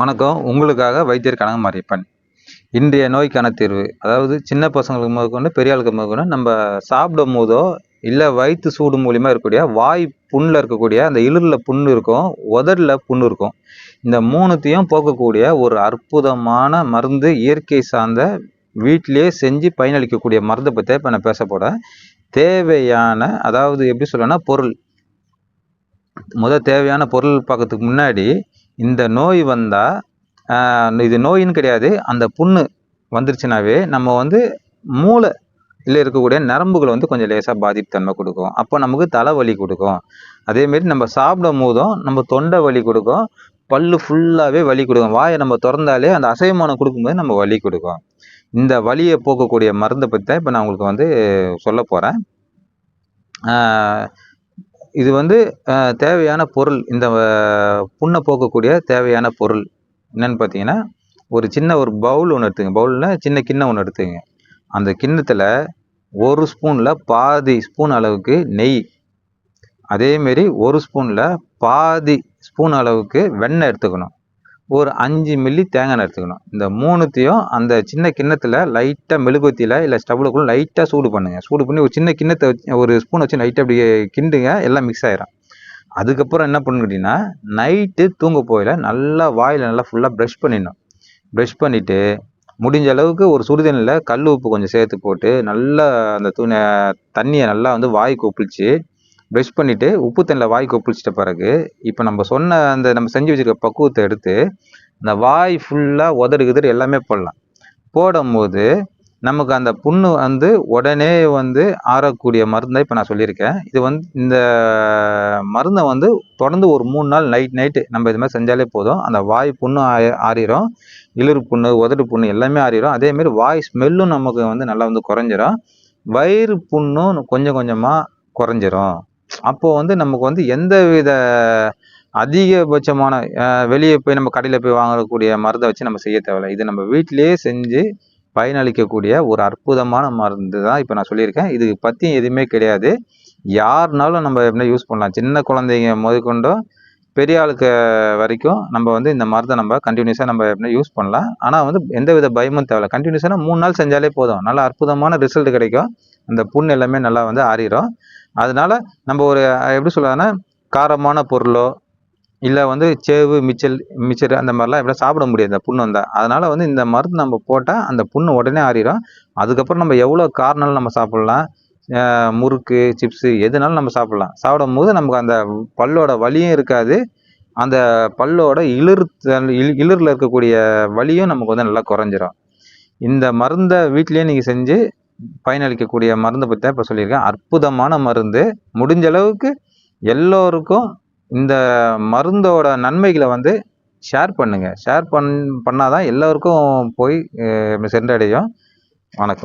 வணக்கம். உங்களுக்காக வைத்தியர் கனக மாரியப்பன். இன்றைய நோய்க்கான தீர்வு. அதாவது சின்ன பசங்களுக்கு முதற்கொண்டு பெரிய ஆளுக்கு முதற்கொண்டு நம்ம சாப்பிடும் போதோ இல்லை வயிற்று சூடு மூலியமாக இருக்கக்கூடிய வாய் புண்ணில் இருக்கக்கூடிய அந்த இழுரில் புண்ணு இருக்கும் உதடில் புண்ணு இருக்கும். இந்த மூணுத்தையும் போக்கக்கூடிய ஒரு அற்புதமான மருந்து இயற்கை சார்ந்த வீட்டிலேயே செஞ்சு பயனளிக்கக்கூடிய மருந்தை பற்றி இப்போ நான் பேச போகிறேன் தேவையான அதாவது எப்படி சொல்லணும்னா பொருள். முதல் தேவையான பொருள் பார்க்கறதுக்கு முன்னாடி இந்த நோய் வந்தால் இது நோயின்னு கிடையாது அந்த புண்ணு வந்துருச்சுனாவே நம்ம வந்து மூளை இல்லை இருக்கக்கூடிய நரம்புகள் வந்து கொஞ்சம் லேசாக பாதிப்பு தன்மை கொடுக்கும். அப்போ நமக்கு தலைவலி கொடுக்கும். அதேமாரி நம்ம சாப்பிடும் போதும் நம்ம தொண்டை வலி கொடுக்கும். பல்லு ஃபுல்லாகவே வலி கொடுக்கும். வாயை நம்ம திறந்தாலே அந்த அசைமானம் கொடுக்கும்போது நம்ம வலி கொடுக்கும். இந்த வலியை போக்கக்கூடிய மருந்தை பற்றி தான் இப்போ நான் உங்களுக்கு வந்து சொல்ல போகிறேன் இது வந்து தேவையான பொருள் இந்த புண்ணை போக்கக்கூடிய தேவையான பொருள். என்னன்னு பார்த்தீங்கன்னா ஒரு சின்ன ஒரு பவுல் ஒன்று எடுத்துங்க. பவுலில் சின்ன கிண்ணம் ஒன்று எடுத்துங்க. அந்த கிண்ணத்தில் ஒரு ஸ்பூனில் பாதி ஸ்பூன் அளவுக்கு நெய். அதேமாரி ஒரு ஸ்பூனில் பாதி ஸ்பூன் அளவுக்கு வெண்ணெய் எடுத்துக்கணும். ஒரு அஞ்சு மில்லி தேங்காய் எடுத்துக்கணும். இந்த மூணுத்தையும் அந்த சின்ன கிண்ணத்தில் லைட்டாக மெழுகுவத்தியில் இல்லை ஸ்டவ்வில் லைட்டாக சூடு பண்ணுங்கள் சூடு பண்ணி ஒரு சின்ன கிண்ணத்தை வச்சு ஒரு ஸ்பூன் வச்சு லைட்டாக அப்படியே கிண்டுங்க. எல்லாம் மிக்ஸ் ஆயிரும். அதுக்கப்புறம் என்ன பண்ணுன்னு நைட்டு தூங்க போயில நல்லா வாயில் நல்லா ஃபுல்லாக ப்ரஷ் பண்ணிடணும். ப்ரஷ் பண்ணிவிட்டு முடிஞ்ச அளவுக்கு ஒரு சுடுதண்ணியில் கல் உப்பு கொஞ்சம் சேர்த்து போட்டு நல்லா அந்த துணி தண்ணியை நல்லா வந்து வாய் கொப்பிளிச்சு ப்ரெஷ் பண்ணிவிட்டு உப்பு தண்ணியில் வாய் கொப்பளிச்சிட்ட பிறகு இப்போ நம்ம சொன்ன அந்த நம்ம செஞ்சு வச்சுருக்க பக்குவத்தை எடுத்து அந்த வாய் ஃபுல்லாக உதடு கிதறு எல்லாமே போடலாம். போடும்போது நமக்கு அந்த புண்ணு வந்து உடனே வந்து ஆறக்கூடிய மருந்தை இப்போ நான் சொல்லியிருக்கேன். இது வந்து இந்த மருந்தை வந்து தொடர்ந்து ஒரு மூணு நாள் நைட் நைட்டு நம்ம இது மாதிரி செஞ்சாலே போதும். அந்த வாய் புண்ணு ஆறிடும் இழுறு புண்ணு உதடு புண்ணு எல்லாமே ஆறிடும் அதேமாரி வாய் ஸ்மெல்லும் நமக்கு வந்து நல்லா வந்து குறைஞ்சிரும். வயிறு புண்ணும் கொஞ்சம் கொஞ்சமாக குறைஞ்சிரும். அப்போது வந்து நமக்கு வந்து எந்த வித அதிகபட்சமான வெளியே போய் நம்ம கடையில் போய் வாங்கக்கூடிய மருந்தை வச்சு நம்ம செய்ய தேவையில்லை. இது நம்ம வீட்டிலேயே செஞ்சு பயனளிக்கக்கூடிய ஒரு அற்புதமான மருந்து தான் இப்போ நான் சொல்லியிருக்கேன். இது பற்றி எதுவுமே கிடையாது. யாருனாலும் நம்ம எப்படின்னா யூஸ் பண்ணலாம். சின்ன குழந்தைங்க முதற்கொண்டும் பெரிய ஆளுக்கு வரைக்கும் நம்ம வந்து இந்த மருந்தை நம்ம கண்டினியூஸாக நம்ம எப்படின்னா யூஸ் பண்ணலாம். ஆனால் வந்து எந்த வித பயமும் தேவையில்ல. கண்டினியூஸாக மூணு நாள் செஞ்சாலே போதும். நல்லா அற்புதமான ரிசல்ட் கிடைக்கும். அந்த புண் எல்லாமே நல்லா வந்து ஆறிடும் அதனால நம்ம ஒரு எப்படி சொல்லலாம்னா காரமான பொருளோ இல்லை வந்து சேவு மிச்சல் மிச்சர் அந்த மாதிரிலாம் எப்படி சாப்பிட முடியாது இந்த புண்ணு வந்தால் அதனால் வந்து இந்த மருந்து நம்ம போட்டால் அந்த புண்ணு உடனே ஆறிடும் அதுக்கப்புறம் நம்ம எவ்வளோ காரணம் நம்ம சாப்பிட்லாம். முறுக்கு சிப்ஸு எதுனாலும் நம்ம சாப்பிட்லாம். சாப்பிடும் போது நமக்கு அந்த பல்லோட வலியும் இருக்காது. அந்த பல்லோட இளிர் இளிரில் இருக்கக்கூடிய வலியும் நமக்கு வந்து நல்லா குறைஞ்சிரும். இந்த மருந்தை வீட்லேயே நீங்கள் செஞ்சு பயனளிக்கக்கூடிய மருந்தை பற்றி தான் இப்போ சொல்லியிருக்கேன். அற்புதமான மருந்து. முடிஞ்ச அளவுக்கு எல்லோருக்கும் இந்த மருந்தோட நன்மைகளை வந்து ஷேர் பண்ணுங்கள் ஷேர் பண் பண்ணால் தான் எல்லோருக்கும் போய் சென்றடையும். வணக்கம்.